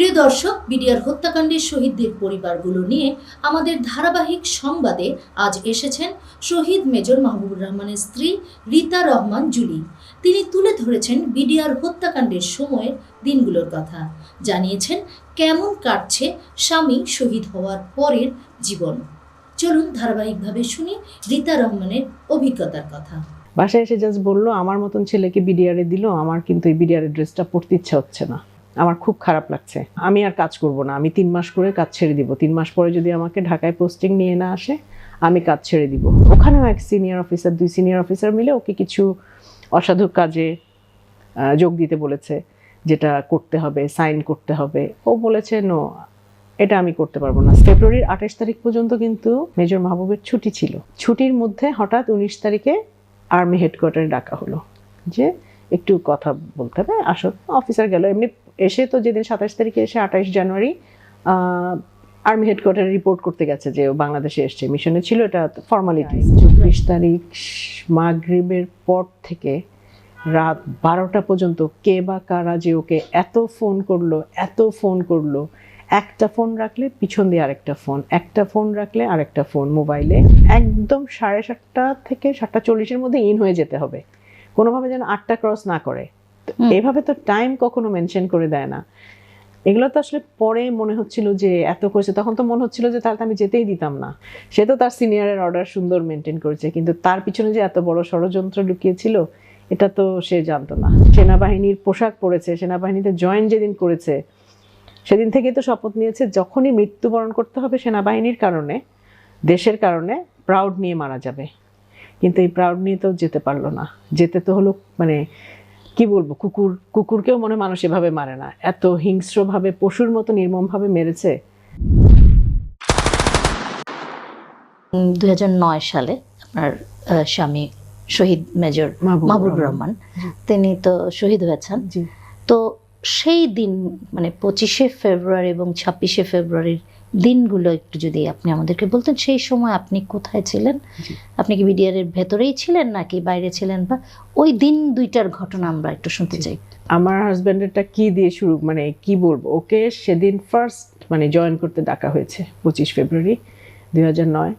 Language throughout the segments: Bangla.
প্রিয় দর্শক, বিডিআর হত্যাকাণ্ডের শহীদদের পরিবারগুলো নিয়ে আমাদের ধারাবাহিক সংবাদে আজ এসেছেন শহীদ মেজর মাহবুবুর রহমানের স্ত্রী রীতা রহমান জুলি। তিনি তুলে ধরেছেন বিডিআর হত্যাকাণ্ডের সময়ের দিনগুলোর কথা। জানিয়েছেন কেমন কাটছে স্বামী শহীদ হওয়ার পরের জীবন। চলুন ধারাবাহিকভাবে শুনি রীতা রহমানের অভিজ্ঞতার কথা। বাসায় এসে জাস্ট বলল, আমার মতন ছেলেকে বিডিআরে দিল, আমার কিন্তু এই বিডিআরের ড্রেসটা পরতে ইচ্ছা হচ্ছে না। আমার খুব খারাপ লাগছে। আমি আর কাজ করব না। আমি তিন মাস করে কাজ ছেড়ে দিব। তিন মাস পরে যদি আমাকে ঢাকায় পোস্টিং নিয়ে না আসে, আমি কাজ ছেড়ে দিব। ওখানেও এক সিনিয়র অফিসার দুই সিনিয়র অফিসার মিলে ওকে কিছু অসাধু কাজে যোগ দিতে বলেছে, যেটা করতে হবে সাইন করতে হবে। ও বলেছে নো এটা আমি করতে পারব না। ফেব্রুয়ারির আঠাশ তারিখ পর্যন্ত কিন্তু মেজর মাহবুবের ছুটি ছিল। ছুটির মধ্যে হঠাৎ উনিশ তারিখে আর্মি হেডকোয়ার্টারে ডাকা হলো। যে একটু কথা বলতে হবে আসো অফিসার গেল। এমনি এসে তো যেদিন সাতাশ তারিখে এসে আঠাশ জানুয়ারি আর্মি হেডকোয়ার্টারে রিপোর্ট করতে গেছে যে বাংলাদেশে এসছে। মিশনে ছিল এটা ফর্মালিটি চব্বিশ তারিখ মাগরিবের পর থেকে রাত বারোটা পর্যন্ত কে বা কারা যে ওকে এত ফোন করল এত ফোন করল একটা ফোন রাখলে পিছন দিয়ে আরেকটা ফোন একটা ফোন রাখলে আরেকটা ফোন মোবাইলে একদম সাড়ে সাতটা থেকে সাতটা চল্লিশের মধ্যে ইন হয়ে যেতে হবে। কোনোভাবে যেন আটটা ক্রস না করে। এভাবে তো টাইম কখনো মেনশন করে দেয় না। এগুলো তো আসলে পরে মনে হচ্ছিল যে এত করেছে, তখন তো মনে হচ্ছিল যে তাহলে আমি যেতেই দিতাম না। সে তো তার সিনিয়রের অর্ডার সুন্দর মেনটেন করেছে, কিন্তু তার পিছনে যে এত বড় ষড়যন্ত্র লুকিয়েছিল, এটা তো সে জানতো না। সেনাবাহিনীর পোশাক পরেছে, সেনাবাহিনীতে জয়েন যেদিন করেছে, সেদিন থেকেই তো শপথ নিয়েছে, যখনই মৃত্যুবরণ করতে হবে সেনাবাহিনীর কারণে, দেশের কারণে প্রাউড নিয়ে মারা যাবে। কিন্তু এই প্রাউড নিয়ে তো যেতে পারল না। যেতে তো হলো মানে কি বলব? কুকুর কুকুরকেও মনে মানুষ এভাবে মারে না। এত হিংস্রভাবে পশুর মতো নির্মমভাবে মেরেছে। দুই হাজার নয় সালে আপনার স্বামী শহীদ মেজর মাহবুবুর রহমান। রহমান। তিনি তো শহীদ হয়েছেন। তো সেই দিন মানে পঁচিশে ফেব্রুয়ারি এবং ছাব্বিশে ফেব্রুয়ারির দিনগুলো একটু যদি আপনি আমাদেরকে বলতেন সেই সময় আপনি কোথায় ছিলেন? আপনি কি বিডিআর এর ভেতরেই ছিলেন নাকি বাইরে ছিলেন? বা ওই দিন দুইটার ঘটনা আমরা একটু শুনতে চাই। আমার হাজব্যান্ডেরটা কি দিয়ে শুরু মানে কি বলব? ওকে সেদিন ফার্স্ট মানে জয়েন করতে ডাকা হয়েছে পঁচিশ ফেব্রুয়ারি দুই নয়।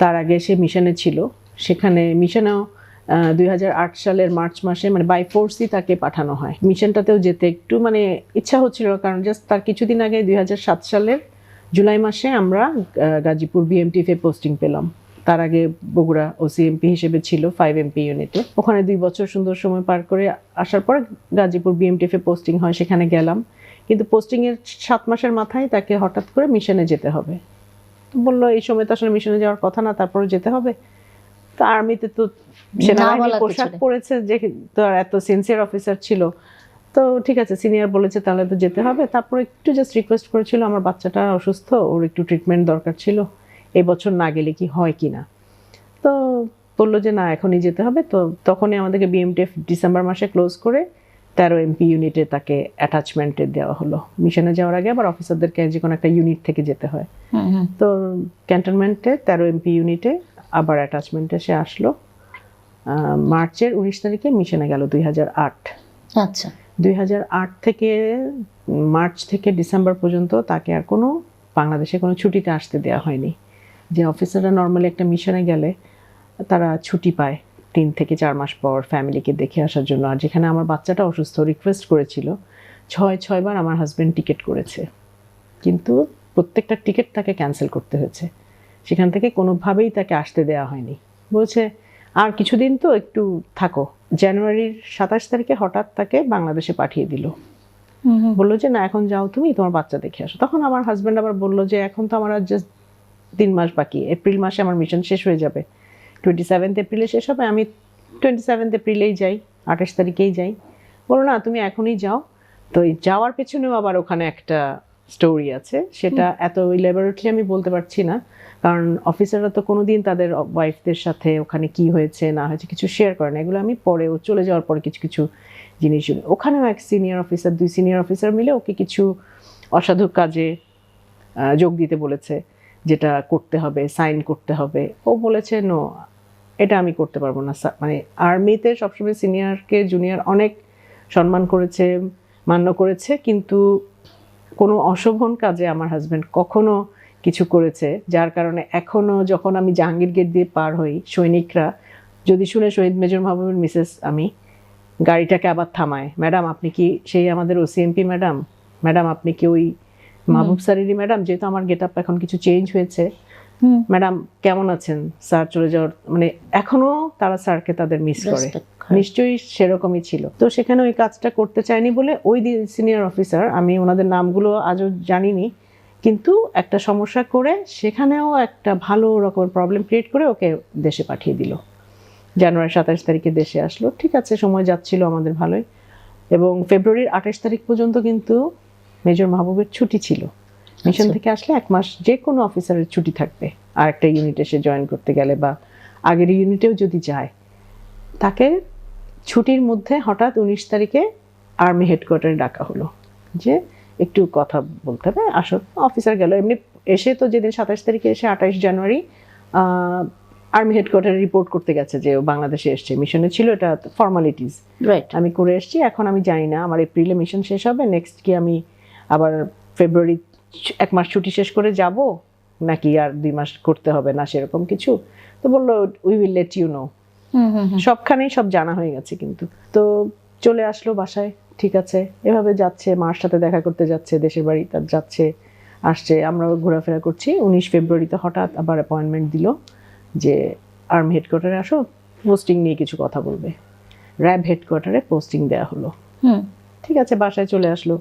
তার আগে সে মিশনে ছিল। সেখানে মিশনেও দুই হাজার আট সালের মার্চ মাসে মানে বাই ফোর্সই তাকে পাঠানো হয়। মিশনটাতেও যেতে একটু মানে ইচ্ছা হচ্ছিল কারণ জাস্ট তার কিছুদিন আগে দুই হাজার সাত সালের জুলাই মাসে আমরা গাজীপুর বিএমটিফে পোস্টিং পেলাম। তার আগে বগুড়া ওসিএমপি হিসেবে ছিল ফাইভ এমপি ইউনিটে ওখানে দুই বছর সুন্দর সময় পার করে আসার পর গাজীপুর বিএমটিএফে পোস্টিং হয় সেখানে গেলাম। কিন্তু পোস্টিংয়ের সাত মাসের মাথায় তাকে হঠাৎ করে মিশনে যেতে হবে। তো বলল এই সময় তো আসলে মিশনে যাওয়ার কথা না তারপরে যেতে হবে? তো আর্মিতে তো কিছু পোশাক পরেছে যে তো এত সিনসিয়ার অফিসার ছিল। তো ঠিক আছে সিনিয়র বলেছে তাহলে তো যেতে হবে। তারপর একটু জাস্ট রিকোয়েস্ট করেছিল আমার বাচ্চাটা অসুস্থ ওর একটু ট্রিটমেন্ট দরকার ছিল। এই বছর না গেলে কি হয় কি না তো বলল যে না এখনই যেতে হবে। তো তখনই আমাদেরকে বিএমটিএফ ডিসেম্বর মাসে ক্লোজ করে তেরো এমপি ইউনিটে তাকে অ্যাটাচমেন্টে দেওয়া হলো। মিশনে যাওয়ার আগে আবার অফিসারদেরকে যে কোনো একটা ইউনিট থেকে যেতে হয়। তো ক্যান্টনমেন্টে তেরো এমপি ইউনিটে আবার অ্যাটাচমেন্টে সে আসলো। মার্চের উনিশ তারিখে মিশনে গেল দুই হাজার আট। আচ্ছা। দুই হাজার আট থেকে মার্চ থেকে ডিসেম্বর পর্যন্ত তাকে আর কোনো বাংলাদেশে কোনো ছুটিতে আসতে দেওয়া হয়নি। যে অফিসাররা নর্মালি একটা মিশনে গেলে তারা ছুটি পায় তিন থেকে চার মাস পর ফ্যামিলিকে দেখে আসার জন্য। আর যেখানে আমার বাচ্চাটা অসুস্থ, রিকোয়েস্ট করেছিল, ছয়, ছয়বার আমার হাজব্যান্ড টিকিট করেছে। কিন্তু প্রত্যেকটা টিকিট তাকে ক্যান্সেল করতে হয়েছে। সেখান থেকে কোনোভাবেই তাকে আসতে দেওয়া হয়নি। বলছে, আর কিছুদিন তো একটু থাকো। জানুয়ারির সাতাশ তারিখে হঠাৎ তাকে বাংলাদেশে পাঠিয়ে দিল। বলল যে না এখন যাও তুমি তোমার বাচ্চা দেখে আসো। তখন আমার হাজব্যান্ড আবার বলল যে এখন তো আমার আর জাস্ট তিন মাস বাকি এপ্রিল মাসে আমার মিশন শেষ হয়ে যাবে। টোয়েন্টি সেভেন্থ এপ্রিলে শেষ হবে আমি টোয়েন্টি সেভেন্থ এপ্রিলেই যাই আঠাশ তারিখেই যাই। বলো না তুমি এখনই যাও। তো যাওয়ার পেছনেও আবার ওখানে একটা স্টোরি আছে। সেটা এত ইলেবরেটলি আমি বলতে পারছি না। কারণ অফিসাররা তো কোনোদিন তাদের ওয়াইফদের সাথে ওখানে কি হয়েছে না হয়েছে কিছু শেয়ার করে না। এগুলো আমি পরে ও চলে যাওয়ার পরে কিছু কিছু জিনিস ওখানেও এক সিনিয়র অফিসার দুই সিনিয়র অফিসার মিলে ওকে কিছু অসাধু কাজে যোগ দিতে বলেছে। যেটা করতে হবে সাইন করতে হবে। ও বলেছে নো এটা আমি করতে পারব না মানে আর্মিতে সবসময় সিনিয়রকে জুনিয়র অনেক সম্মান করেছে মান্য করেছে। কিন্তু কোনো অশোভন কাজে আমার হাজব্যান্ড কখনো কিছু করেছে যার কারণে এখনও যখন আমি জাহাঙ্গীর গেট দিয়ে পার হই সৈনিকরা যদি শুনে শহীদ মেজর মাহবুবের মিসেস আমি গাড়িটাকে আবার থামায় ম্যাডাম আপনি কি সেই আমাদের ওসিএমপি ম্যাডাম? ম্যাডাম আপনি কি ওই মাহবুব সারিরি ম্যাডাম? যেহেতু আমার গেট আপ এখন কিছু চেঞ্জ হয়েছে ম্যাডাম কেমন আছেন? স্যার চলে যাওয়ার মানে এখনও তারা স্যারকে তাদের মিস করে। নিশ্চয়ই সেরকমই ছিল। তো সেখানে ওই কাজটা করতে চাইনি বলে ওই সিনিয়র অফিসার আমি ওনাদের নামগুলো আজও জানিনি কিন্তু একটা সমস্যা করে সেখানেও একটা ভালো রকম প্রবলেম ক্রিয়েট করে ওকে দেশে পাঠিয়ে দিল। জানুয়ারি সাতাশ তারিখে দেশে আসলো। ঠিক আছে সময় যাচ্ছিল আমাদের ভালোই। এবং ফেব্রুয়ারির আঠাশ তারিখ পর্যন্ত কিন্তু মেজর মাহবুবের ছুটি ছিল। মিশন আচ্ছা। থেকে আসলে এক মাস যে কোনো অফিসারের ছুটি থাকবে। আর একটা ইউনিটে এসে জয়েন করতে গেলে বা আগের ইউনিটেও যদি যায় তাকে ছুটির মধ্যে হঠাৎ উনিশ তারিখে আর্মি হেডকোয়ার্টারে ডাকা হলো। যে একটু কথা বলতে হবে আসল অফিসার গেল। এমনি এসে তো যেদিন সাতাশ তারিখে এসে আঠাশ জানুয়ারি আর্মি হেডকোয়ার্টারে রিপোর্ট করতে গেছে যে ও বাংলাদেশে এসছে। মিশনে ছিল এটা ফর্মালিটিস রাইট আমি করে এসেছি এখন আমি জানি না। আমার এপ্রিলে মিশন শেষ হবে নেক্সট কি আমি আবার ফেব্রুয়ারি এক মাস ছুটি শেষ করে যাব? নাকি আর দুই মাস করতে হবে না সেরকম কিছু? তো বলল we will let you know. সবখানেই সব জানা হয়ে গেছে কিন্তু। তো চলে আসলো বাসায় ঠিক আছে। এভাবে যাচ্ছে মার সাথে দেখা করতে যাচ্ছে দেশের বাড়ি তার যাচ্ছে আসছে। আমরাও ঘোরাফেরা করছি। উনিশ ফেব্রুয়ারিতে হঠাৎ আবার অ্যাপয়েন্টমেন্ট দিল যে আর্মি হেডকোয়ার্টারে আসো পোস্টিং নিয়ে কিছু কথা বলবে। র্যাব হেডকোয়ার্টারে পোস্টিং দেওয়া হলো। হুম। ঠিক আছে বাসায় চলে আসলো।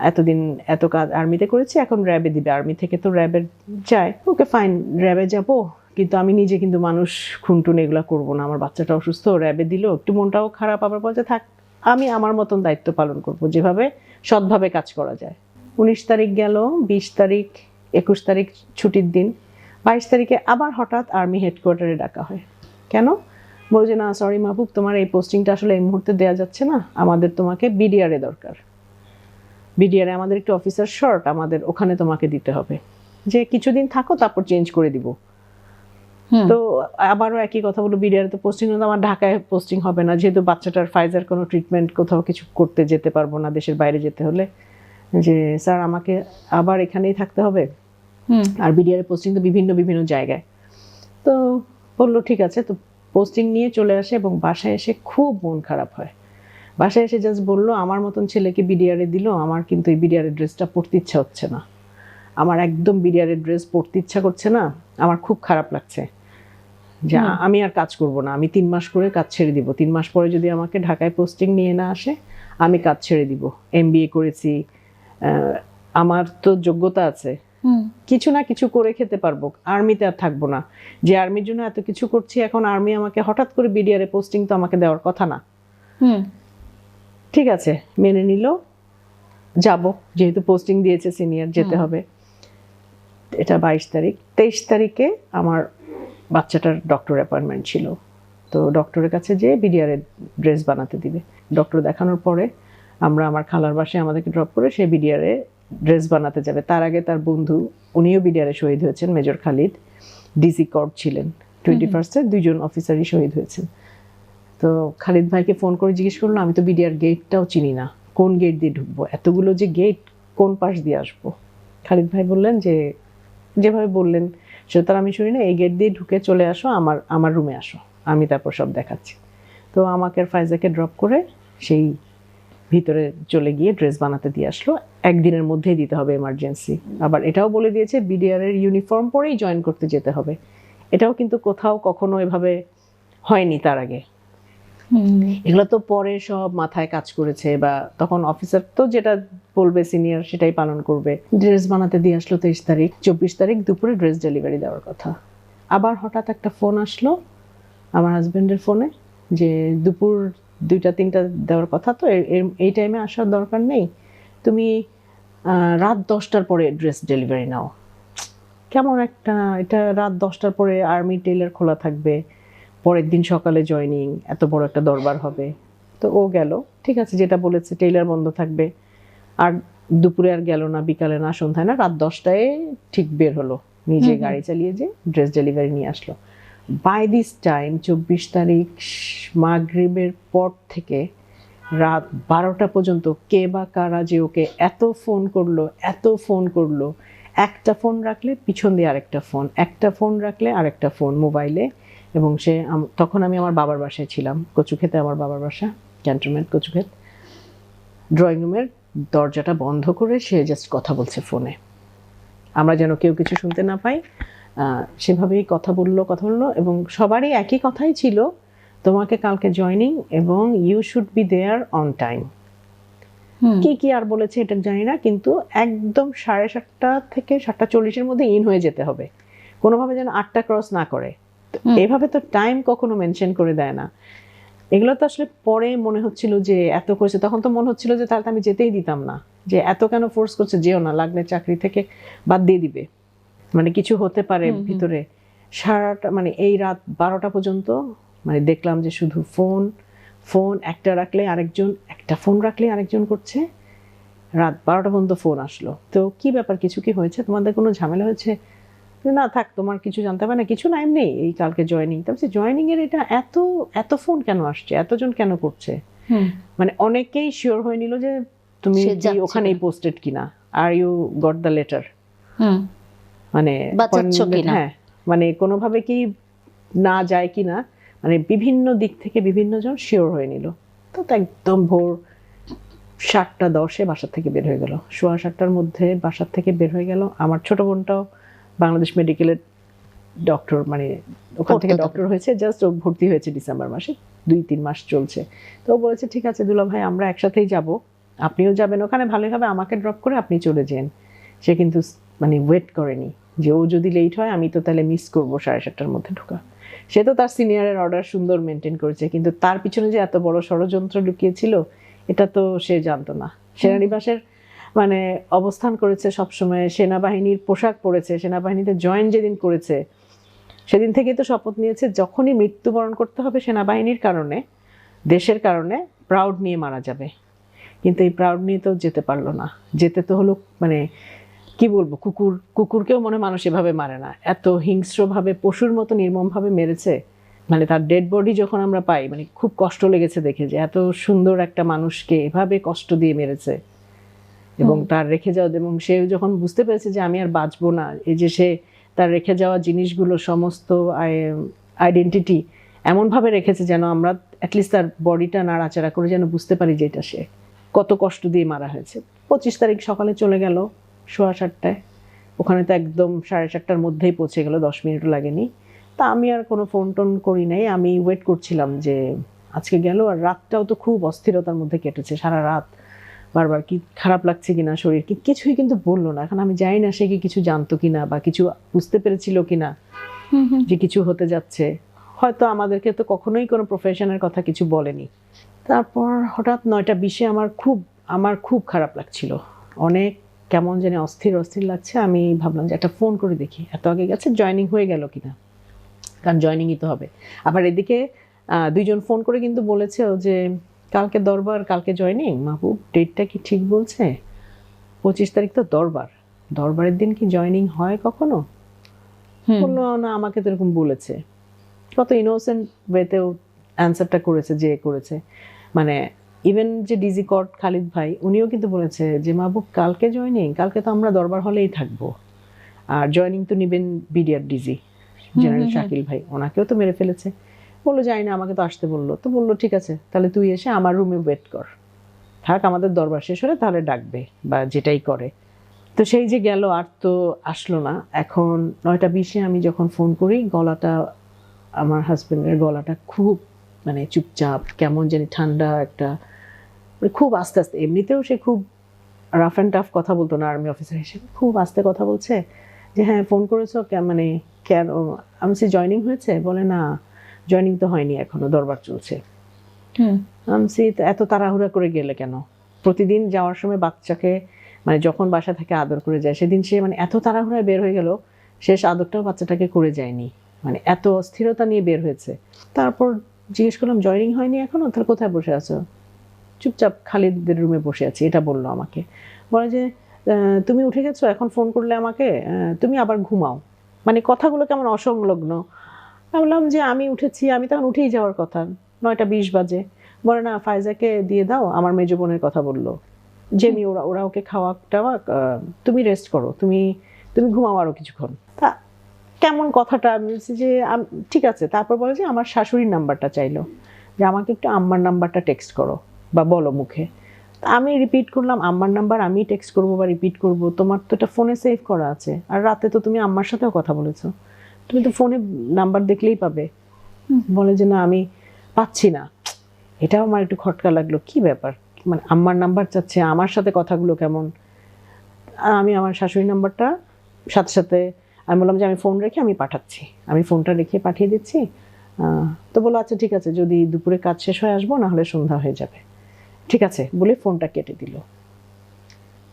এতদিন এত কাজ আর্মিতে করেছি, এখন র্যাবে দিবে। আর্মি থেকে তো র্যাবের যায়। ওকে ফাইন র্যাবে যাব। কিন্তু আমি নিজে কিন্তু মানুষ খুনটুন এগুলো করব না। আমার বাচ্চাটা অসুস্থ, র্যাবে দিল, একটু মনটাও খারাপ, আবার বলছে, থাক, আমি আমার মতন দায়িত্ব পালন করব যেভাবে সৎভাবে কাজ করা যায়। উনিশ তারিখ গেল, বিশ তারিখ, একুশ তারিখ ছুটির দিন। বাইশ তারিখে আবার হঠাৎ আর্মি হেডকোয়ার্টারে ডাকা হয়। কেন? বলছে, না সরি মাহবুব, তোমার এই পোস্টিংটা আসলে এই মুহূর্তে দেওয়া যাচ্ছে না। আমাদের তোমাকে বিডিআরে দরকার। বিডিআরে আমাদের একটু অফিসার শর্ট আমাদের ওখানে তোমাকে দিতে হবে। যে কিছুদিন থাকো তারপর চেঞ্জ করে দিব। তো আবারও একই কথা বলো বিডিআরে তো পোস্টিং হলে আমার ঢাকায় পোস্টিং হবে না। যেহেতু বাচ্চাটার ফাইজার কোনো ট্রিটমেন্ট কোথাও কিছু করতে যেতে পারব না দেশের বাইরে যেতে হলে। যে স্যার আমাকে আবার এখানেই থাকতে হবে? আর বিডিআর পোস্টিং তো বিভিন্ন বিভিন্ন জায়গায়। তো বলল ঠিক আছে। তো পোস্টিং নিয়ে চলে আসে এবং বাসায় এসে খুব মন খারাপ হয়। বাসায় এসে জাস্ট বলল আমার মতন ছেলেকে বিডিআরে দিল আমার কিন্তু এই বিডিআরের ড্রেসটা পরতে ইচ্ছা হচ্ছে না। আমার একদম বিডিআরের ড্রেস পরতে ইচ্ছা করছে না আমার খুব খারাপ লাগছে। যে আমি আর কাজ করব না আমি তিন মাস করে কাজ ছেড়ে দিব। তিন মাস পরে যদি আমাকে ঢাকায় পোস্টিং নিয়ে না আসে আমি কাজ ছেড়ে দিব। এম করেছি আমার তো যোগ্যতা আছে। কিছু না কিছু করে খেতে পারব আর্মিতে আর থাকব না। যে আর্মির জন্য এত কিছু করছি এখন আর্মি আমাকে হঠাৎ করে বিডিআরে পোস্টিং তো আমাকে দেওয়ার কথা না। ঠিক আছে মেনে নিল। যাব যেহেতু পোস্টিং দিয়েছে সিনিয়র যেতে হবে। এটা বাইশ তারিখ। তেইশ তারিখে আমার বাচ্চাটার ডক্টর অ্যাপয়েন্টমেন্ট ছিল। তো ডক্টরের কাছে যেয়ে বিডিআর ড্রেস বানাতে দিবে। ডক্টর দেখানোর পরে আমরা আমার খালার বাসায় আমাদেরকে ড্রপ করে সে বিডিআরে ড্রেস বানাতে যাবে। তার আগে তার বন্ধু উনিও বিডিআরে শহীদ হয়েছেন মেজর খালিদ। ডিসি কর্প ছিলেন। টোয়েন্টি ফার্স্টে দুইজন অফিসারই শহীদ হয়েছেন। তো খালিদ ভাইকে ফোন করে জিজ্ঞেস করল, আমি তো বিডিআর গেটটাও চিনি না। কোন গেট দিয়ে ঢুকবো? এতগুলো যে গেট, কোন পাশ দিয়ে আসব? খালিদ ভাই বললেন যে, যেভাবে বললেন সেটা তো আর আমি শুনি না, এই গেট দিয়ে ঢুকে চলে আসো, আমার আমার রুমে আসো, আমি তারপর সব দেখাচ্ছি। তো আমাকে ফাইজাকে ড্রপ করে সেই ভিতরে চলে গিয়ে ড্রেস বানাতে দিয়ে আসলো। একদিনের মধ্যেই দিতে হবে এমার্জেন্সি আবার এটাও বলে দিয়েছে, বিডিআর এর ইউনিফর্ম পরেই জয়েন করতে যেতে হবে। এটাও কিন্তু কোথাও কখনো এভাবে হয়নি তার আগে। এগুলো তো পরে সব মাথায় কাজ করেছে বা তখন অফিসার তো যেটা বলবে সিনিয়র সেটাই পালন করবে। ড্রেস বানাতে দিয়ে আসলো তেইশ তারিখ, চব্বিশ তারিখ দুপুরে ড্রেস ডেলিভারি দেওয়ার কথা। আবার হঠাৎ একটা ফোন আসলো আমার হাজবেন্ডের ফোনে যে দুপুর দুইটা, তিনটা দেওয়ার কথা তো এই টাইমে আসার দরকার নেই। তুমি রাত দশটার পরে ড্রেস ডেলিভারি নাও। কেমন একটা, এটা রাত দশটার পরে আর্মি টেলার খোলা থাকবে। পরের দিন সকালে জয়নিং এত বড় একটা দরবার হবে। তো ও গেল। ঠিক আছে যেটা বলেছে টেইলার বন্ধ থাকবে। আর দুপুরে আর গেল না বিকালে না সন্ধ্যায় না রাত দশটায় ঠিক বের হলো। নিজে। গাড়ি চালিয়ে যে ড্রেস ডেলিভারি নিয়ে আসলো। বাই দিস টাইম চব্বিশ তারিখ মাগরিবের পর থেকে রাত বারোটা পর্যন্ত কে বা কারা যে ওকে এত ফোন করল এত ফোন করল একটা ফোন রাখলে পিছন দিয়ে আরেকটা ফোন একটা ফোন রাখলে আরেকটা ফোন মোবাইলে এবং সে তখন আমি আমার বাবার বাসায় ছিলাম। কচুক্ষেতে আমার বাবার বাসা ক্যান্টনমেন্ট কচুক্ষেত। ড্রয়িং রুমের দরজাটা বন্ধ করে সে জাস্ট কথা বলছে ফোনে আমরা যেন কেউ কিছু শুনতে না পাই সেভাবেই কথা বলল কথা বলল এবং সবারই একই কথাই ছিল তোমাকে কালকে জয়নিং এবং you should be there on time কি কি আর বলেছে এটা জানি না কিন্তু একদম সাড়ে সাতটা থেকে সাতটা চল্লিশের মধ্যে ইন হয়ে যেতে হবে। কোনোভাবে যেন আটটা ক্রস না করে। এভাবে তো টাইম কখনো মেনশন করে দেয় না। এগুলো তো আসলে পরে মনে হচ্ছিল যে এত করেছে তখন তো মনে হচ্ছিল যে তাহলে আমি যেতেই দিতাম না। যে এত কেন ফোর্স করছে যেও না লাগলে চাকরি থেকে বাদ দিয়ে দিবে। মানে কিছু হতে পারে। ভিতরে। সারাটা মানে এই রাত বারোটা পর্যন্ত মানে দেখলাম যে শুধু ফোন ফোন একটা রাখলে আরেকজন একটা ফোন রাখলে আরেকজন করছে। রাত বারোটা পর্যন্ত ফোন আসলো। তো কি ব্যাপার কিছু কি হয়েছে? তোমাদের কোনো ঝামেলা হয়েছে? না থাক তোমার কিছু জানতে হবে না কিছু না এমনি এই কালকে জয়নিং তারপর জয়নিং এর এটা এত এত ফোন কেন আসছে? এতজন কেন করছে? মানে অনেকেই শিওর হয়ে নিল যে তুমি কি ওখানেই পোস্টেড কিনা? Are you got the letter মানে? হ্যাঁ মানে কোনোভাবে কি না যায় কিনা? মানে বিভিন্ন দিক থেকে বিভিন্ন জন শিওর হয়ে নিল। তো তো একদম ভোর সাতটা দশে বাসার থেকে বের হয়ে গেল। সোয়া সাতটার মধ্যে বাসার থেকে বের হয়ে গেল। আমার ছোট বোনটাও বাংলাদেশ মেডিকেলের ডক্টর মানে ওখান থেকে ডক্টর হয়েছে জাস্ট ও ভর্তি হয়েছে ডিসেম্বর মাসে দুই তিন মাস চলছে। তো ও বলেছে ঠিক আছে দুলা ভাই আমরা একসাথেই যাব আপনিও যাবেন ওখানে ভালোই হবে আমাকে ড্রপ করে আপনি চলে যান। সে কিন্তু মানে ওয়েট করেনি যে ও যদি লেট হয় আমি তো তাহলে মিস করব সাড়ে সাতটার মধ্যে ঢোকা। সে তো তার সিনিয়রের অর্ডার সুন্দর মেনটেন করেছে কিন্তু তার পিছনে যে এত বড় ষড়যন্ত্র লুকিয়েছিল এটা তো সে জানতো না। সেনানিবাসের মানে অবস্থান করেছে সবসময়, সেনাবাহিনীর পোশাক পরেছে, সেনাবাহিনীতে জয়েন যেদিন করেছে, সেদিন থেকেই তো শপথ নিয়েছে, যখনই মৃত্যুবরণ করতে হবে সেনাবাহিনীর কারণে, দেশের কারণে প্রাউড নিয়ে মারা যাবে। কিন্তু এই প্রাউড নিয়ে তো যেতে পারল না। যেতে তো হলো মানে কি বলব, কুকুর, কুকুরকেও মনে মানুষ এভাবে মারে না। এত হিংস্রভাবে, পশুর মতো নির্মমভাবে মেরেছে। মানে তার ডেড বডি যখন আমরা পাই মানে খুব কষ্ট লেগেছে দেখে যে এত সুন্দর একটা মানুষকে এভাবে কষ্ট দিয়ে মেরেছে। এবং তার রেখে যাওয়া এবং সে যখন বুঝতে পেরেছে যে আমি আর বাঁচবো না, এই যে সে তার রেখে যাওয়া জিনিসগুলো, সমস্ত আইডেন্টিটি এমনভাবে রেখেছে যেন আমরা অ্যাটলিস্ট তার বডিটা নাড়াচাড়া করে যেন বুঝতে পারি যে এটা সে। কত কষ্ট দিয়ে মারা হয়েছে। পঁচিশ তারিখ সকালে চলে গেল, সোয়া সাতটায়। ওখানে তো একদম সাড়ে চারটার মধ্যেই পৌঁছে গেল, দশ মিনিটও লাগেনি। তা আমি আর কোনো ফোন টোন করি নাই। আমি ওয়েট করছিলাম যে আজকে গেল আর রাতটাও তো খুব অস্থিরতার মধ্যে কেটেছে, সারা রাত বারবার কি খারাপ লাগছে কিনা শরীর কি কিছুই কিন্তু বলল না। এখন আমি জানি না সে কি কিছু জানতো কিনা বা কিছু বুঝতে পেরেছিল কিনা যে কিছু হতে যাচ্ছে। হয়তো আমাদেরকে তো কখনোই কোনো প্রফেশনের কথা কিছু বলেনি। তারপর হঠাৎ নয়টা বিশে আমার খুব আমার খুব খারাপ লাগছিল। অনেক কেমন জানি অস্থির অস্থির লাগছে। আমি ভাবলাম যে একটা ফোন করে দেখি এত আগে গেছে জয়নিং হয়ে গেল কিনা? কারণ জয়নিংই তো হবে। আবার এদিকে আহ, দুইজন ফোন করে কিন্তু বলেছে যে কালকে দরবার কালকে জয়নিং মাহবুব ডেটটা কি ঠিক বলছে? পঁচিশ তারিখ তো দরবার। দরবারের দিন কি জয়নিং হয় কখনো? বলল না আমাকে তো এরকম বলেছে। কত ইনোসেন্ট ওয়েতেও অ্যান্সারটা করেছে যে করেছে। মানে ইভেন যে ডিজি কট খালিদ ভাই উনিও কিন্তু বলেছে যে মাহবুব কালকে জয়নিং কালকে তো আমরা দরবার হলেই থাকব। আর জয়নিং তো নিবেন বিডিআর ডিজি জেনারেল। শাকিল ভাই। ওনাকেও তো মেরে ফেলেছে। বলল যাই না, আমাকে তো আসতে বলল। তো বলল, ঠিক আছে, তাহলে তুই এসে আমার রুমে ওয়েট কর। থাক, আমাদের দরবার শেষ হলে তাহলে ডাকবে বা যেটাই করে। তো সেই যে গেল, আর তো আসলো না। এখন নয়টা বিশে আমি যখন ফোন করি, গলাটা, আমার হাজবেন্ডের গলাটা খুব মানে চুপচাপ, কেমন জানি ঠান্ডা একটা মানে খুব আস্তে আস্তে, এমনিতেও সে খুব রাফ অ্যান্ড টাফ কথা বলতো না আর্মি অফিসার হিসেবে খুব আস্তে কথা বলছে যে হ্যাঁ ফোন করেছ মানে কেন, আমি সে জয়নিং হয়েছে? বলে, না জয়নিং তো হয়নি এখনও দরবার চলছে। তো এত তাড়াহুড়া করে গেলে কেন? প্রতিদিন যাওয়ার সময় বাচ্চাকে মানে যখন বাসা থেকে আদর করে যায় সেদিন সে মানে এত তাড়াহুড়ায় বের হয়ে গেল শেষ আদরটাও বাচ্চাটাকে করে যায়নি। মানে এত অস্থিরতা নিয়ে বের হয়েছে। তারপর জিজ্ঞেস করলাম জয়নিং হয়নি এখনও? তাহলে কোথায় বসে আছো? চুপচাপ খালিদদের রুমে বসে আছি এটা বলল আমাকে। বলে যে তুমি উঠে গেছো এখন ফোন করলে আমাকে? তুমি আবার ঘুমাও। মানে কথাগুলো কেমন অসংলগ্ন। আমি বললাম যে আমি উঠেছি, আমি তখন উঠেই যাওয়ার কথা। নয়টা বিশ বাজে। বলে, না ফায়জাকে দিয়ে দাও, আমার মেজো বোনের কথা বলল। জেমি, ওরা ওরা ওকে খাওয়া টাওয়া তুমি রেস্ট করো, তুমি তুমি ঘুমাও আরও কিছুক্ষণ। তা কেমন কথাটা? আমি বলছি যে ঠিক আছে। তারপর বলে যে, আমার শাশুড়ির নাম্বারটা চাইলো। যে, আমাকে একটু আম্মার নাম্বারটা টেক্সট করো বা বলো মুখে। আমি রিপিট করলাম, আম্মার নাম্বার আমি টেক্সট করব বা রিপিট করব। তোমার তো এটা ফোনে সেভ করা আছে। আর রাতে তো তুমি আম্মার সাথেও কথা বলেছ। তুমি তো ফোনে নাম্বার দেখলেই পাবে। বলে যে, না, আমি পাচ্ছি না। এটাও আমার একটু খটকা লাগল। কি ব্যাপার? মানে আম্মার নাম্বার চাচ্ছে, আমার সাথে কথাগুলো কেমন? আমি আমার শাশুড়ির নাম্বারটা সাথে সাথে আমি বললাম যে, আমি ফোন রেখে আমি পাঠাচ্ছি। আমি ফোনটা রেখে পাঠিয়ে দিচ্ছি। তো বলো আচ্ছা ঠিক আছে, যদি দুপুরে কাজ শেষ হয়ে আসব নাহলে সন্ধ্যা হয়ে যাবে। ঠিক আছে, বলে ফোনটা কেটে দিল।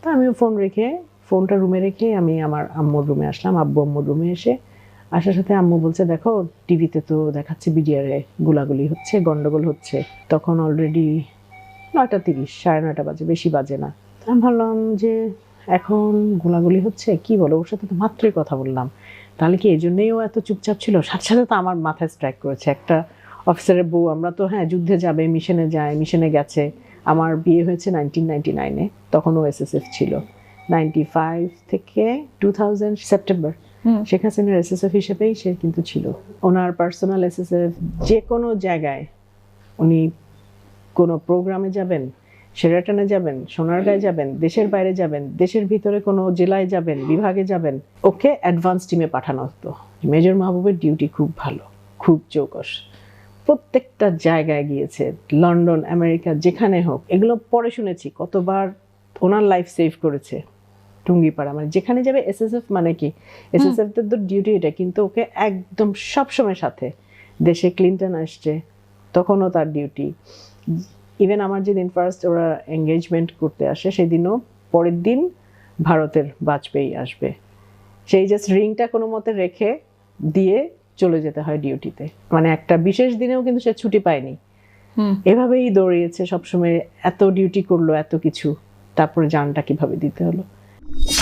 তা আমি ফোন রেখে ফোনটা রুমে রেখে আমি আমার আম্মুর রুমে আসলাম। আব্বু আম্মুর রুমে এসে আসার সাথে আম্মু বলছে, দেখো, টিভিতে তো দেখাচ্ছে বিডিআরে গুলাগুলি হচ্ছে, গন্ডগোল হচ্ছে। তখন অলরেডি নয়টা তিরিশ, সাড়ে নয়টা বাজে, বেশি বাজে না। আমি ভাবলাম যে, এখন গোলাগুলি হচ্ছে? কি বলো? ওর সাথে তো মাত্রই কথা বললাম। তাহলে কি এই জন্যই ও এত চুপচাপ ছিল? সাথে সাথে তো আমার মাথায় স্ট্রাইক করেছে। একটা অফিসারের বউ, আমরা তো হ্যাঁ যুদ্ধে যাবে মিশনে যায় মিশনে গেছে। আমার বিয়ে হয়েছে নাইনটিন নাইনটি নাইনে তখন ও এসএসএফ ছিল। নাইনটি ফাইভ থেকে টু থাউজেন্ড সেপ্টেম্বর। শেখ হাসিনার এসএসএফ হিসেবেই সে কিন্তু ছিল। ওনার পার্সোনাল এসএসএফ যে কোনো জায়গায় উনি কোনো প্রোগ্রামে যাবেন সেরাটনে যাবেন, সোনারগাঁয়ে যাবেন, দেশের বাইরে যাবেন, দেশের ভিতরে কোনো জেলায় যাবেন, বিভাগে যাবেন, ওকে অ্যাডভান্স টিমে পাঠানো হতো। মেজর মাহবুবের ডিউটি খুব ভালো, খুব চৌকস। প্রত্যেকটা জায়গায় গিয়েছে লন্ডন আমেরিকা যেখানে হোক, এগুলো পরে শুনেছি, কতবার ওনার লাইফ সেভ করেছে। টুঙ্গিপাড়া মানে যেখানে যাবে এসএসএফ মানে কি? এসএসএফ তো ডিউটি এটা কিন্তু ওকে একদম সবসময় সাথে। দেশে ক্লিনটন আসছে তখনও তার ডিউটি ইভেন আমার যেদিন ফার্স্ট ওরা এঙ্গেজমেন্ট করতে আসে সেদিনও পরের দিন ভারতের বাজপেয়ী আসবে। সেই জাস্ট রিংটা কোনো মতে রেখে দিয়ে চলে যেতে হয় ডিউটিতে মানে একটা বিশেষ দিনেও কিন্তু সে ছুটি পায়নি। এভাবেই দৌড়িয়েছে সবসময় এত ডিউটি করল এত কিছু। তারপরে জানটা কীভাবে দিতে হলো? you